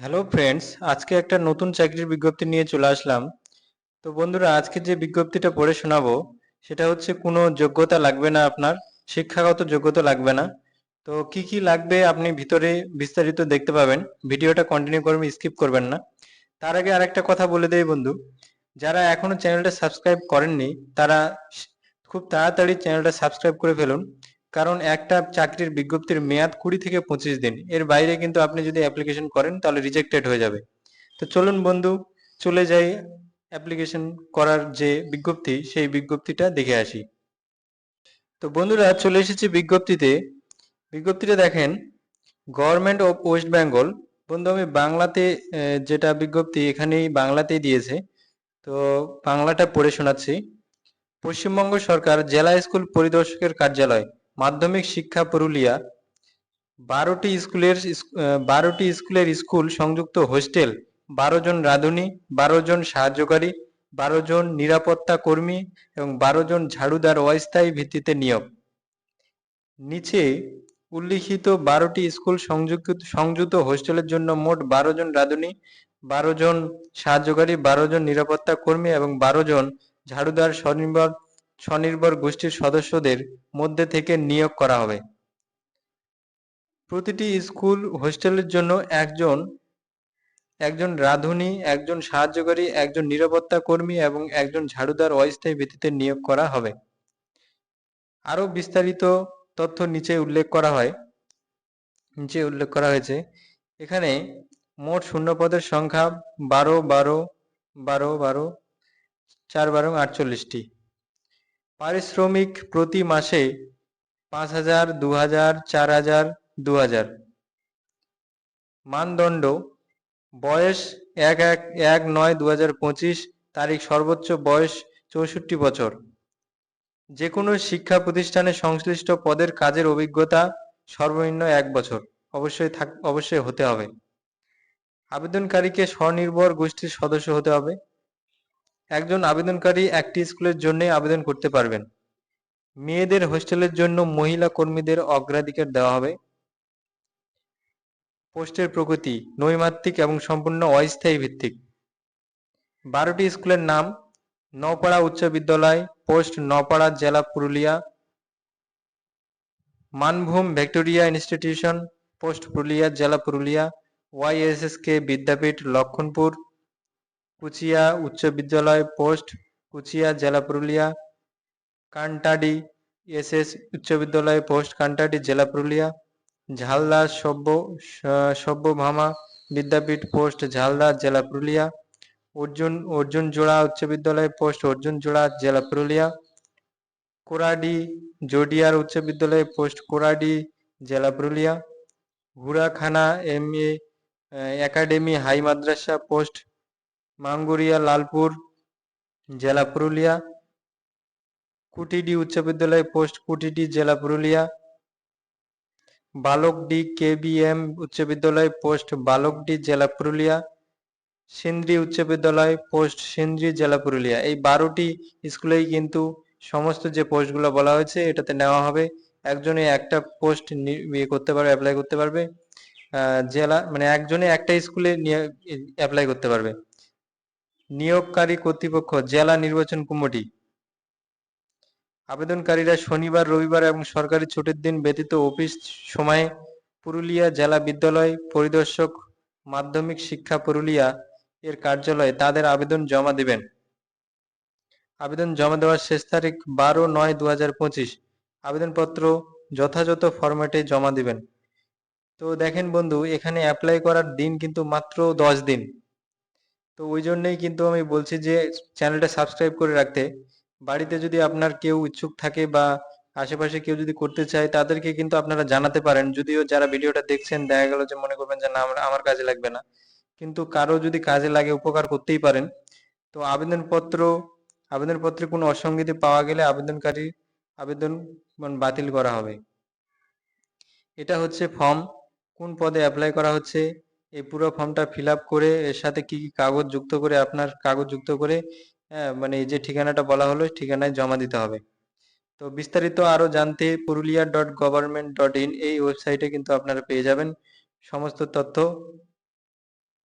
Hello friends আজকে একটা নতুন চাকরির বিজ্ঞপ্তি নিয়ে চলে আসলাম। তো বন্ধুরা, আজকে যে বিজ্ঞপ্তিটা পড়ে শোনাবো, সেটা হচ্ছে কোনো যোগ্যতা লাগবে না আপনার, শিক্ষাগত যোগ্যতা লাগবে না। তো কি কি লাগবে আপনি ভিতরে বিস্তারিত দেখতে পাবেন। ভিডিওটা কন্টিনিউ করবেন স্কিপ করবেন না। তার আগে আরেকটা কথা বলে দেই বন্ধু, যারা এখনও চ্যানেলটা সাবস্ক্রাইব করেননি, তারা খুব তাড়াতাড়ি চ্যানেলটা সাবস্ক্রাইব করে ফেলুন। কারণ একটা চাকরির বিজ্ঞপ্তির মেয়াদ কুড়ি থেকে পঁচিশ দিন। এর বাইরে কিন্তু আপনি যদি অ্যাপ্লিকেশন করেন, তাহলে রিজেক্টেড হয়ে যাবে। তো চলুন বন্ধু, চলে যাই অ্যাপ্লিকেশন করার যে বিজ্ঞপ্তি, সেই বিজ্ঞপ্তিটা দেখে আসি। তো বন্ধুরা, চলে এসেছি বিজ্ঞপ্তিতে। বিজ্ঞপ্তিটা দেখেন গভর্নমেন্ট অফ ওয়েস্ট বেঙ্গল বন্ধু আমি বাংলাতে যেটা বিজ্ঞপ্তি এখানেই বাংলাতেই দিয়েছে। তো বাংলাটা পড়ে শোনাচ্ছি। পশ্চিমবঙ্গ সরকার জেলা স্কুল পরিদর্শকের কার্যালয়। মাধ্যমিক শিক্ষা পুরুলিয়া, বারোটি স্কুলের বারোটি স্কুলের স্কুল সংযুক্ত হোস্টেল, বারো জন রাঁধুনি, বারো জন সাহায্যকারী, বারো জন নিরাপত্তা কর্মী এবং বারো জন ঝাড়ুদার অস্থায়ী ভিত্তিতে নিয়োগ। নিচে উল্লিখিত বারোটি স্কুল সংযুক্ত সংযুক্ত হোস্টেলের জন্য মোট বারো জন রাঁধুনি, বারো জন সাহায্যকারী, বারো জন নিরাপত্তা কর্মী এবং বারো জন ঝাড়ুদার স্বনির্ভর স্বনির্ভর গোষ্ঠীর সদস্যদের মধ্যে থেকে নিয়োগ করা হবে। প্রতিটি স্কুল হোস্টেলের জন্য একজন একজন রাঁধুনি, একজন সাহায্যকারী, একজন নিরাপত্তা কর্মী এবং একজন ঝাড়ুদার অস্থায়ী ভিত্তিতে নিয়োগ করা হবে। আরও বিস্তারিত তথ্য নিচে উল্লেখ করা হয়। নিচে উল্লেখ করা হয়েছে, এখানে মোট শূন্য পদের সংখ্যা বারো বারো বারো বারো, চার, বারো, আটচল্লিশটি। পারিশ্রমিক প্রতি মাসে পাঁচ হাজার দু হাজার চার হাজার দু হাজার মানদণ্ড, বয়স এক এক এক নয় দু হাজার পঁচিশ, তারিখ সর্বোচ্চ বয়স চৌষট্টি বছর। যে কোনো শিক্ষা প্রতিষ্ঠানে সংশ্লিষ্ট পদের কাজের অভিজ্ঞতা সর্বনিম্ন এক বছর। অবশ্যই থাক, অবশ্যই হতে হবে। আবেদনকারীকে স্বনির্ভর গোষ্ঠীর সদস্য হতে হবে। একজন আবেদনকারী একটি স্কুলের জন্য আবেদন করতে পারবেন। মেয়েদের হোস্টেলের জন্য মহিলা কর্মীদের অগ্রাধিকার দেওয়া হবে। পোস্টের প্রকৃতি নৈমাত্রিক এবং সম্পূর্ণ অস্থায়ী ভিত্তিক। বারোটি স্কুলের নাম নপাড়া উচ্চ বিদ্যালয়, পোস্ট নপাড়া জেলা Purulia, Manbhum Victoria institution, post Purulia জেলা পুরুলিয়া ওয়াইএসএসকে বিদ্যাপীঠ লক্ষণপুর কুচিয়া উচ্চ বিদ্যালয় পোস্ট, কুচিয়া, জেলা পুরুলিয়া, কান্টাডি, এস এস উচ্চ বিদ্যালয় পোস্ট, কান্টাডি, জেলা পুরুলিয়া, ঝালদা সভ্য সভ্যভামা বিদ্যাপীঠ পোস্ট, ঝালদা, জেলা পুরুলিয়া, অর্জুন অর্জুন জোড়া উচ্চ বিদ্যালয় পোস্ট, অর্জুন জোড়া, জেলা পুরুলিয়া, কোরাডি, জোডিয়ার উচ্চ বিদ্যালয় পোস্ট, কোরাডি, জেলা Purulia, Ghurakhana, M A, academy, high Madrasa post Manguria, Lalpur জেলা পুরুলিয়া, কুটিডি উচ্চ বিদ্যালয় পোস্ট কুটিডি জেলা পুরুলিয়া, বালকডি কেবিএম উচ্চ বিদ্যালয় পোস্ট বালকডি জেলা পুরুলিয়া, সিন্দ্রি উচ্চ বিদ্যালয় পোস্ট সিন্দ্রি জেলা পুরুলিয়া। এই বারোটি স্কুলেই কিন্তু সমস্ত যে পোস্টগুলো বলা হয়েছে, এটাতে নেওয়া হবে। একজনে একটা পোস্ট ইয়ে করতে পারবে অ্যাপ্লাই করতে পারবে। জেলা মানে একজনে একটা স্কুলে নিয়ে অ্যাপ্লাই করতে পারবে। নিয়োগকারী কর্তৃপক্ষ জেলা নির্বাচন কমিটি। আবেদনকারীরা শনিবার, রবিবার এবং সরকারি ছুটির দিন ব্যতীত অফিস সময়ে পুরুলিয়া জেলা বিদ্যালয় পরিদর্শক মাধ্যমিক শিক্ষা পুরুলিয়া এর কার্যালয়ে তাদের আবেদন জমা দেবেন। আবেদন জমা দেওয়ার শেষ তারিখ বারো নয় দু হাজার পঁচিশ। আবেদনপত্র যথাযথ ফরম্যাটে জমা দিবেন। তো দেখেন বন্ধু, এখানে অ্যাপ্লাই করার দিন কিন্তু মাত্র দশ দিন। তো ওই জন্যই কিন্তু আমি বলছি যে চ্যানেলটা সাবস্ক্রাইব করে রাখতে। বাড়িতে যদি আপনার কেউ ইচ্ছুক থাকে বা আশেপাশে কেউ যদি করতে চায়, তাদেরকে কিন্তু আপনারা জানাতে পারেন। যদিও যারা ভিডিওটা দেখছেন, দেখা গেল যে মনে করবেন যে, না, আমার কাজে লাগবে না। কিন্তু কারও যদি কাজে লাগে, উপকার করতেই পারেন। তো আবেদনপত্র, আবেদনপত্রে কোনো অসঙ্গতি পাওয়া গেলে আবেদনকারী আবেদন বাতিল করা হবে। এটা হচ্ছে ফর্ম কোন পদে অ্যাপ্লাই করা হচ্ছে এই পুরো ফর্মটা ফিল আপ করে এর সাথে কি কি কাগজ যুক্ত করে আপনার কাগজ যুক্ত করে হ্যাঁ মানে যে ঠিকানাটা বলা হলো ঠিকানায় জমা দিতে হবে। তো বিস্তারিত আরও জানতে Purulia dot government dot in এই ওয়েবসাইটে কিন্তু আপনারা পেয়ে যাবেন সমস্ত তথ্য।